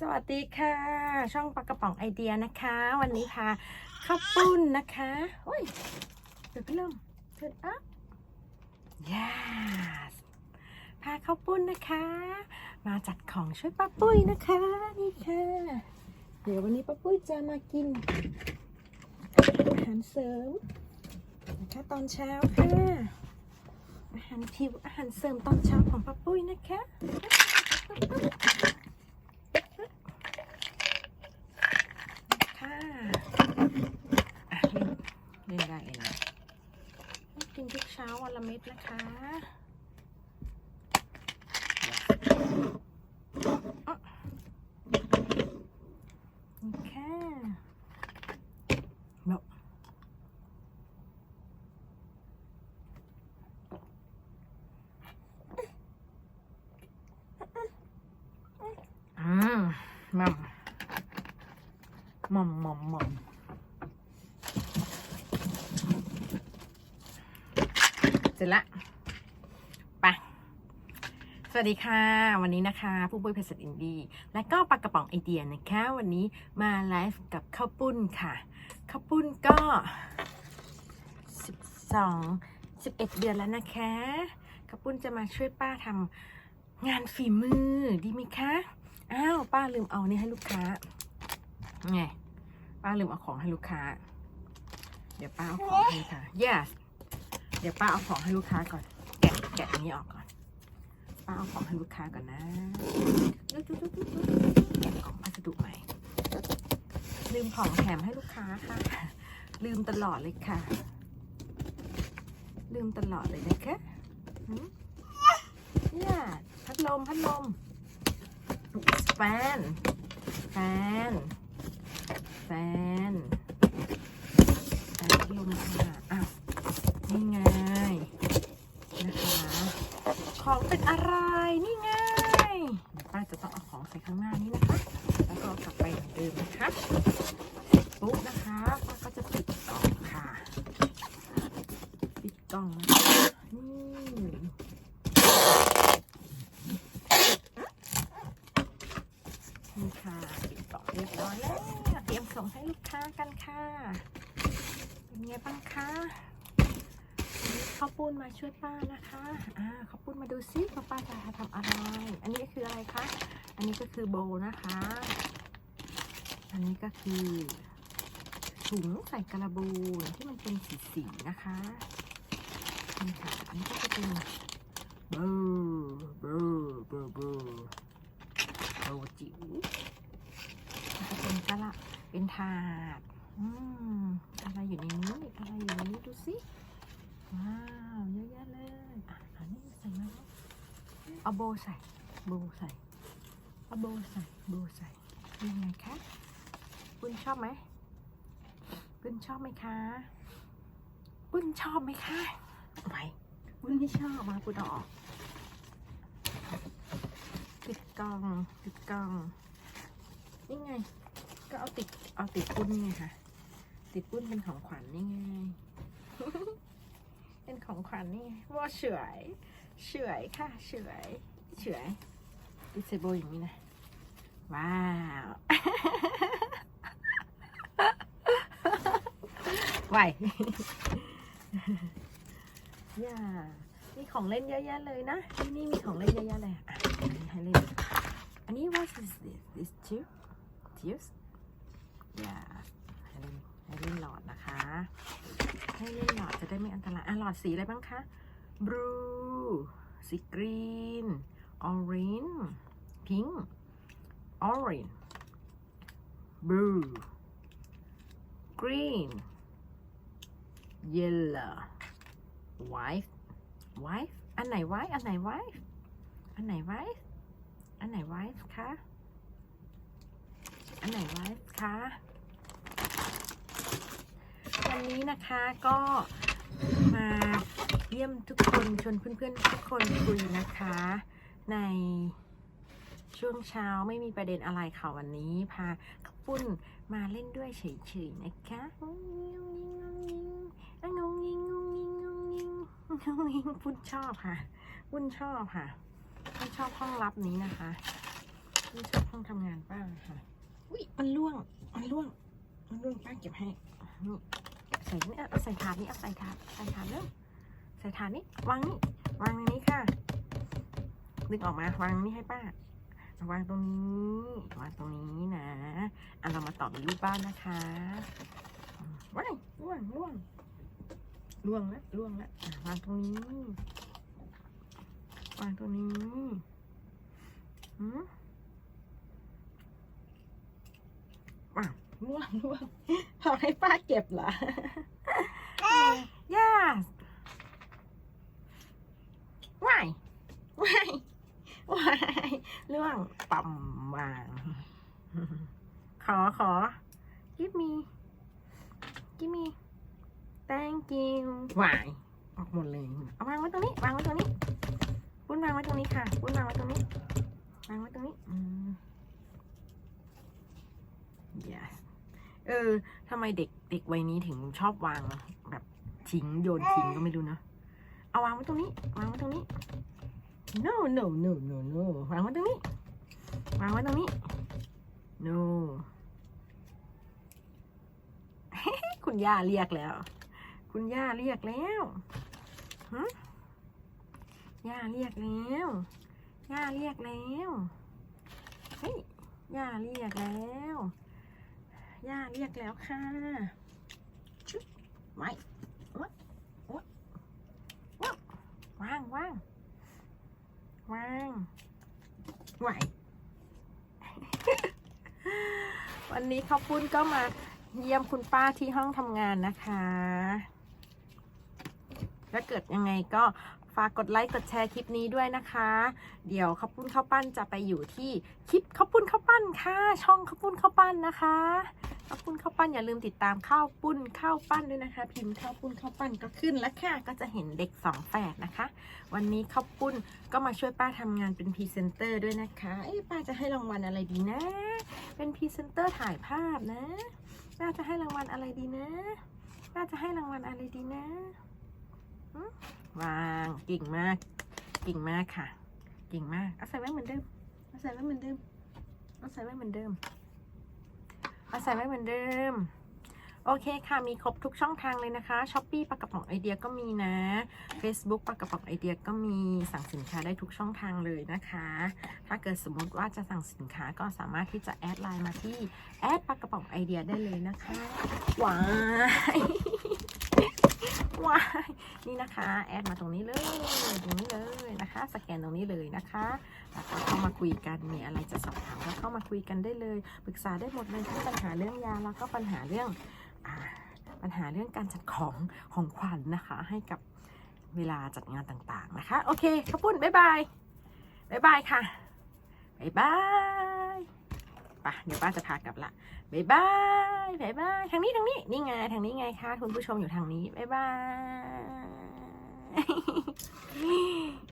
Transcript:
สวัสดีค่ะ ช่องปลากระป๋องไอเดียนะคะ วันนี้พาข้าวปุ้นนะคะโอ้ยเดี๋ยวพี่เริ่มเกิดอัพ yes พาข้าวปุ้นนะคะ มาจัดของช่วยป้าปุ้ยนะคะนี่ค่ะ เดี๋ยววันนี้ป้าปุ้ยจะมากินอาหารเสริมนะคะตอนเช้าค่ะอาหารทิวอาหารเสริมตอนเช้าของป้าปุ้ยนะคะอะเล่น เล่นได้เลยนะกินทุกเช้าวันละเม็ดนะคะอะนี่ค่ะแบบอืมมัมหม่อมหม่อมหม่อมเส ร็จละไปสวัสดีค่ะ วันนี้นะคะ ผู้บริเพศอินดี้และก็ปากกระป๋องไอเดียนะคะ วันนี้มาไลฟ์กับข้าวปุ้นค่ะข้าวปุ้นก็ 12 11 เดือนแล้วนะคะข้าวปุ้นจะมาช่วยป้าทำงานฝีมือดีไหมคะอ้าวป้าลืมเอานี่ให้ลูกค้าไงป้าลืมเอาของให้ลูกค้า เดี๋ยวป้าเอาของให้ค่ะ yes เดี๋ยวป้าเอาของให้ลูกค้าก่อน แกะแกะอันนี้ออกก่อน ป้าเอาของให้ลูกค้าก่อนนะแกะกล่องพัสดุใหม่ ลืมของแถมให้ลูกค้าค่ะ ลืมตลอดเลยค่ะ ลืมตลอดเลยนะคะเนี่ยพัดลมพัดลมแฟน แฟน แฟนแฟนพัดลมค่ะอ้าวนี่ไง นะคะ ของเป็นอะไร นี่ไงเดี๋ยวป้าจะต้องเอาของใส่ข้างหน้านี้นะคะ แล้วก็กลับไปเหมือนเดิมนะคะเสร็จปุ๊บนะคะป้าก็จะปิดกล่องค่ะ ปิดกล่องนะคะนี่นี่ค่ะปิดกล่องเรียบร้อยแล้วเตรียมส่งให้ลูกค้ากันค่ะเป็นไงบ้างคะ ข้าวปุ้นมาช่วยป้านะคะอ่าข้าวปุ้นมาดูซิว่าป้าจะทำอะไร อันนี้คืออะไรคะ อันนี้ก็คือโบนะคะ อันนี้ก็คือถุงใส่กระบูนที่มันเป็นสีๆนะคะนี่ค่ะอันนี้ก็จะเป็นเบอร์เบอร์เบอร์เบอร์เบอร์จิ๋วแล้วก็เป็นกะละเป็นถาด อืมอะไรอยู่ในนี้อะไรอยู่ในนี้ดูสิ ว้าวเยอะแยะเลยอะอันนี้ใส่มาแล้ว เอาโบใส่ โบใส่เอาโบใส่ โบใส่ยังไงคะคุณชอบไหมปุ้นชอบไหมคะปุ้นชอบไหมคะไม่ปุ้นไม่ชอบมาปุ้นเออกติดกล่องติดกล่องนี่ไง ก็เอาติดเอาติดปุ้นนี่ไงค่ะ ติดปุ้นเป็นของขวัญนี่ไง เป็นของขวัญนี่ไงว่าเฉย เฉยค่ะเฉยเฉยดิเซโบอย่างนี้นะ ว้าว ไหวย่ามีของเล่นเยอะแยะเลยนะ ที่นี่มีของเล่นเยอะแยะเลยอะอันนี้ให้เล่นอันนี้ what is this this too tears อย่าให้เล่นให้เล่นหลอดนะคะ ให้เล่นหลอดจะได้ไม่อันตรายอะหลอดสีอะไรบ้างคะ blue สีกรีนออเรนจ์พิงค์ออเรนจ์บลูกรีนเยลโล่ไวท์ไวท์อันไหนไวท์อันไหนไวท์อันไหนไวท์อันไหนไวท์คะอันไหนไวท์คะวันนี้นะคะก็มา เยี่ยมทุกคนชวนเพื่อนๆทุกคนคุยนะคะ ในช่วงเช้าไม่มีประเด็นอะไรค่ะวันนี้ พาขปุ้นมาเล่นด้วยเฉยๆนะคะงงิงงงิงงงิงงงิงงงงิงปุ้นชอบค่ะปุ้นชอบค่ะปุ้นชอบห้องลับนี้นะคะที่ชอบห้องทำงานป้าค่ะอุ้ยมันล่วงมันล่วงมันล่วงป้าเก็บให้ใส่นี่เอาใส่ถาดนี้เอาใส่ถาดใส่ถาดเร็ว ใส่ถาดนี้วางนี่วางในนี้ค่ะ ดึงออกมาวางนี่ให้ป้าวางตรงนี้วางตรงนี้นะอันเรามาต่อเป็นรูปบ้านนะคะว้ายล่วงล่วงล่วงล้วล่วงละวางตรงนี้วางตรงนี้หืมว้าวล่วงล่วงเอให้ป้าเก็บเหรอ ย่าว้ายว้ายว้ายล่วงปั่มวาง ขอขอ give me give me thank you วายออกหมดเลย เอาวางไว้ตรงนี้ วางไว้ตรงนี้ปุ้นวางไว้ตรงนี้ค่ะปุ้นวางไว้ตรงนี้ วางไว้ตรงนี้ yes เออทำไมเด็กเด็กวัยนี้ถึงชอบวางแบบทิ้งโยนทิ้งก็ไม่รู้เนะ เอาวางไว้ตรงนี้ วางไว้ตรงนี้ no no no no no วางไว้ตรงนี้วางไว้ตรงนี้ no คุณย่าเรียกแล้ว คุณย่าเรียกแล้วฮะย่าเรียกแล้วย่าเรียกแล้วเฮ้ยย่าเรียกแล้วย่าเรียกแล้วค่ะชุดไว้วะวะวะวางวางวางไหว วันนี้ ข้าวปุ้นก็มาเยี่ยมคุณป้าที่ห้องทำงานนะคะถ้าเกิดยังไงก็ฝากกดไลค์กดแชร์คลิปนี้ด้วยนะคะ เดี๋ยวข้าวปุ้นข้าวปั้นจะไปอยู่ที่คลิปข้าวปุ้นข้าวปั้นค่ะ ช่องข้าวปุ้นข้าวปั้นนะคะ ข้าวปุ้นข้าวปั้นอย่าลืมติดตามข้าวปุ้นข้าวปั้นด้วยนะคะ พิมพ์ข้าวปุ้นข้าวปั้นก็ขึ้นแล้วค่ะก็จะเห็นเด็กสองแฝดนะคะ วันนี้ข้าวปุ้นก็มาช่วยป้าทำงานเป็นพรีเซนเตอร์ด้วยนะคะเอ้ป้าจะให้รางวัลอะไรดีนะ เป็นพรีเซนเตอร์ถ่ายภาพนะป้าจะให้รางวัลอะไรดีนะป้าจะให้รางวัลอะไรดีนะวางเก่งมากเก่งมากค่ะเก่งมากเอาใส่ไว้เหมือนเดิมเอาใส่ไว้เหมือนเดิมเอาใส่ไว้เหมือนเดิม อาใส่ไว้เหมือนเดิม โอเคค่ะมีครบทุกช่องทางเลยนะคะช้อปปี้ปากกระป๋องไอเดียก็มีนะ Facebook ปากกระป๋องไอเดียก็มีสั่งสินค้าได้ทุกช่องทางเลยนะคะ ถ้าเกิดสมมติว่าจะสั่งสินค้าก็สามารถที่จะแอดไลน์มาที่แอดปากกระป๋องไอเดียได้เลยนะคะว้าย ว้ายนี่นะคะ แอดมาตรงนี้เลยตรงนี้เลยนะคะ สแกนตรงนี้เลยนะคะแล้วก็เข้ามาคุยกันมีอะไรจะสอบถามก็เข้ามาคุยกันได้เลยปรึกษาได้หมดเลยทั้งปัญหาเรื่องยาแล้วก็ปัญหาเรื่องอปัญหาเรื่องการจัดของของขวัญนะคะ ให้กับเวลาจัดงานต่างๆนะคะ โอเคขอบคุณบ๊ายบายบ๊ายบายค่ะบ๊ายบาย ปะเดี๋ยวป้าจะพากลับละบ๊ายบายบ๊ายบายทางนี้ทางนี้นี่ไงทางนี้ไงคะคุณผู้ชมอยู่ทางนี้บ๊ายบาย